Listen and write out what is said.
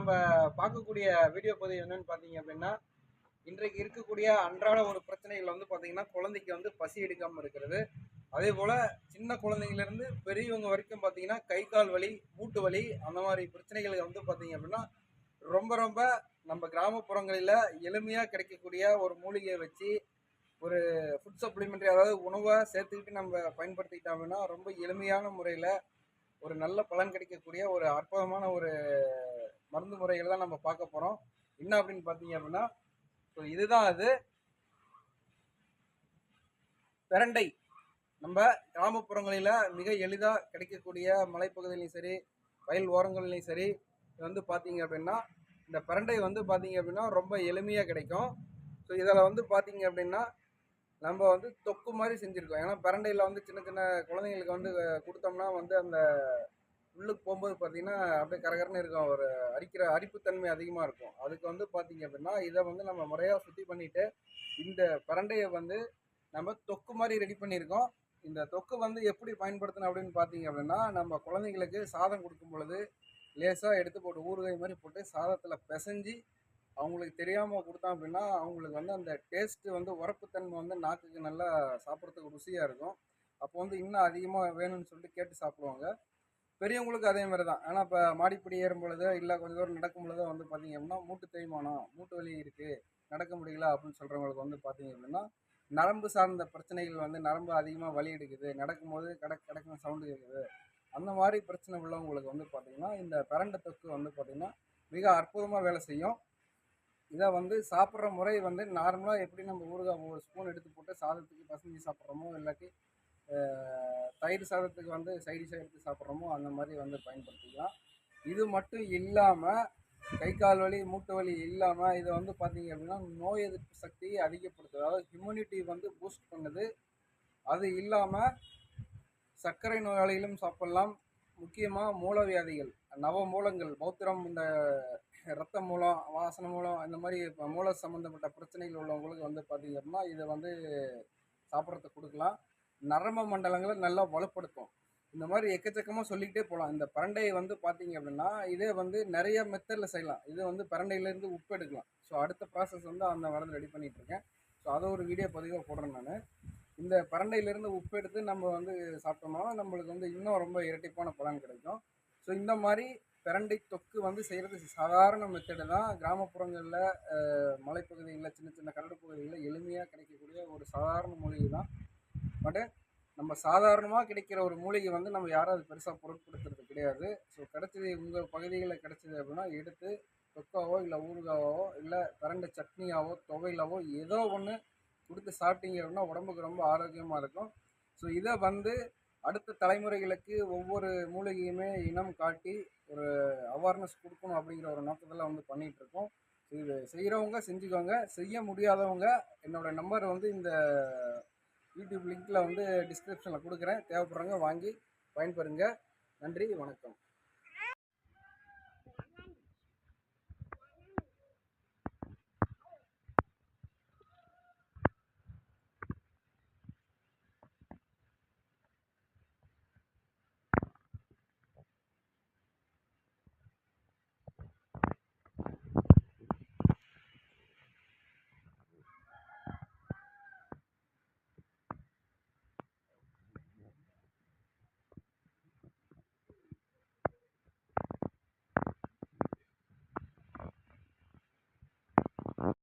நம்ம பார்க்கக்கூடிய வீடியோ பதிவு என்னன்னு பார்த்தீங்க அப்படின்னா இன்றைக்கு இருக்கக்கூடிய அன்றாட ஒரு பிரச்சனைகள் வந்து பார்த்தீங்கன்னா குழந்தைக்கு வந்து பசி எடுக்காமல் இருக்கிறது. அதே போல் சின்ன குழந்தைங்கலேருந்து பெரியவங்க வரைக்கும் பார்த்தீங்கன்னா கை கால் வலி மூட்டு வலி அந்த மாதிரி பிரச்சனைகளுக்கு வந்து பார்த்தீங்க அப்படின்னா ரொம்ப ரொம்ப நம்ம கிராமப்புறங்களில் எளிமையாக கிடைக்கக்கூடிய ஒரு மூலிகையை வச்சு ஒரு ஃபுட் சப்ளிமெண்ட்ரி அதாவது உணவை சேர்த்துக்கிட்டு நம்ம பயன்படுத்திக்கிட்டோம் அப்படின்னா ரொம்ப எளிமையான முறையில் ஒரு நல்ல பலன் கிடைக்கக்கூடிய ஒரு அற்புதமான ஒரு மருந்து முறைகளை தான் நம்ம பார்க்க போகிறோம் என்ன அப்படின்னு பார்த்தீங்க அப்படின்னா ஸோ இதுதான் அது. பிரண்டை. நம்ம கிராமப்புறங்களில் மிக எளிதாக கிடைக்கக்கூடிய மலைப்பகுதியிலையும் சரி வயல் ஓரங்கள்லையும் சரி இது வந்து பார்த்தீங்க அப்படின்னா இந்த பிரண்டை வந்து பார்த்தீங்க அப்படின்னா ரொம்ப எளிமையாக கிடைக்கும். ஸோ இதில் வந்து பார்த்தீங்க அப்படின்னா நம்ம வந்து தொக்கு மாதிரி செஞ்சுருக்கோம். ஏன்னா பிரண்டையில் வந்து சின்ன சின்ன குழந்தைங்களுக்கு வந்து கொடுத்தோம்னா வந்து அந்த உள்ளுக்கு போகும்போது பார்த்தீங்கன்னா அப்படியே கரகரன்னு இருக்கும். ஒரு அரிக்கிற அரிப்புத்தன்மை அதிகமாக இருக்கும். அதுக்கு வந்து பார்த்தீங்க அப்படின்னா இதை வந்து நம்ம முறையாக சுத்தி பண்ணிவிட்டு இந்த பரண்டையை வந்து நம்ம தொக்கு மாதிரி ரெடி பண்ணியிருக்கோம். இந்த தொக்கு வந்து எப்படி பயன்படுத்தணும் அப்படின்னு பார்த்தீங்க அப்படின்னா நம்ம குழந்தைங்களுக்கு சாதம் கொடுக்கும் பொழுது லேசாக எடுத்து போட்டு ஊறுகாய் மாதிரி போட்டு சாதத்தில் பிசைஞ்சு அவங்களுக்கு தெரியாமல் கொடுத்தோம் அப்படின்னா அவங்களுக்கு வந்து அந்த டேஸ்ட்டு வந்து உரப்புத்தன்மை வந்து நாக்குக்கு நல்லா சாப்பிட்றதுக்கு ருசியாக இருக்கும். அப்போ வந்து இன்னும் அதிகமாக வேணும்னு சொல்லிட்டு கேட்டு சாப்பிடுவாங்க. பெரியவங்களுக்கு அதே மாதிரி தான் ஏன்னா இப்போ மாடிப்படி ஏறும் பொழுதோ இல்லை கொஞ்சம் தூரம் நடக்கும் பொழுதோ வந்து பார்த்தீங்க அப்படின்னா மூட்டு தேய்மானம் மூட்டு வலி இருக்குது நடக்க முடியல அப்படின்னு சொல்கிறவங்களுக்கு வந்து பார்த்தீங்க அப்படின்னா நரம்பு சார்ந்த பிரச்சனைகள் வந்து நரம்பு அதிகமாக வலி எடுக்குது நடக்கும்போது கடக் கடக்குன்னு சவுண்டு கேட்குது அந்த மாதிரி பிரச்சனை உள்ளவங்களுக்கு வந்து பார்த்தீங்கன்னா இந்த பரண்ட தொக்கு வந்து பார்த்தீங்கன்னா மிக அற்புதமாக வேலை செய்யும். இதை வந்து சாப்பிட்ற முறை வந்து நார்மலாக எப்படி நம்ம ஊறுகாய் ஒரு ஸ்பூன் எடுத்து போட்டு சாதத்துக்கு பசஞ்சு சாப்பிட்றோமோ இல்லாட்டி தயிர் சாதத்துக்கு வந்து சைடிஷாக எடுத்து சாப்பிட்றோமோ அந்த மாதிரி வந்து பயன்படுத்திக்கலாம். இது மட்டும் இல்லாமல் கை கால் வலி மூட்டு வலி இல்லாமல் இதை வந்து பார்த்தீங்க அப்படின்னா நோய் எதிர்ப்பு சக்தியை அதிகப்படுத்துது. அதாவது ஹியூமினிட்டி வந்து பூஸ்ட் பண்ணுது. அது இல்லாமல் சர்க்கரை நோயாளிகளும் சாப்பிட்லாம். முக்கியமாக மூலவியாதிகள் நவ மூலங்கள் பௌத்திரம் இந்த இரத்த மூலம் வாசன மூலம் இந்த மாதிரி மூல சம்மந்தப்பட்ட பிரச்சனைகள் உள்ளவங்களுக்கு வந்து பார்த்தீங்க அப்படின்னா இதை வந்து சாப்பிட்றதுக்கு கொடுக்கலாம். நரம்ப மண்டலங்களை நல்லா வலுப்படுத்தும். இந்த மாதிரி எக்கச்சக்கமாக சொல்லிக்கிட்டே போகலாம் இந்த பரண்டையை வந்து பார்த்தீங்க அப்படின்னா இதே வந்து நிறைய மெத்தடில் செய்யலாம். இது வந்து பரண்டையிலேருந்து உப்பு எடுக்கலாம். ஸோ அடுத்த ப்ராசஸ் வந்து அந்த மருந்து ரெடி பண்ணிகிட்டு இருக்கேன் ஸோ அதை ஒரு வீடியோ பதிவாக போடுறேன் நான். இந்த பரண்டையிலேருந்து உப்பு எடுத்து நம்ம வந்து சாப்பிட்டோம்னா நம்மளுக்கு வந்து இன்னும் ரொம்ப இரட்டிப்பான பலன் கிடைக்கும். ஸோ இந்த மாதிரி பிரண்டை தொக்கு வந்து செய்கிறது சாதாரண மெத்தடு தான். கிராமப்புறங்களில் மலைப்பகுதிகளில் சின்ன சின்ன கடல் பகுதிகளில் எளிமையாக கிடைக்கக்கூடிய ஒரு சாதாரண மூலிகை தான். பட் நம்ம சாதாரணமாக கிடைக்கிற ஒரு மூலிகை வந்து நம்ம யாரும் அது பெருசாக பொருட்படுத்துறது கிடையாது. ஸோ கிடைச்சது உங்கள் பகுதிகளில் கிடைச்சது அப்படின்னா எடுத்து தொக்காவோ இல்லை ஊறுகாவோ இல்லை கரண்ட சட்னியாவோ துவையிலாவோ ஏதோ ஒன்று கொடுத்து சாப்பிட்டீங்க அப்படின்னா உடம்புக்கு ரொம்ப ஆரோக்கியமாக இருக்கும். ஸோ இதை வந்து அடுத்த தலைமுறைகளுக்கு ஒவ்வொரு மூலிகையுமே இனம் காட்டி ஒரு அவேர்னஸ் கொடுக்கணும் அப்படிங்கிற ஒரு நோக்கத்தில் வந்து பண்ணிகிட்ருக்கோம் இது செய்கிறவங்க செஞ்சுக்கோங்க. செய்ய முடியாதவங்க என்னோட நம்பர் வந்து இந்த யூடியூப் லிங்க்கில் வந்து டிஸ்கிரிப்ஷனில் கொடுக்குறேன். தேவைப்படுறவங்க வாங்கி பயன்பெறுங்க. நன்றி வணக்கம்.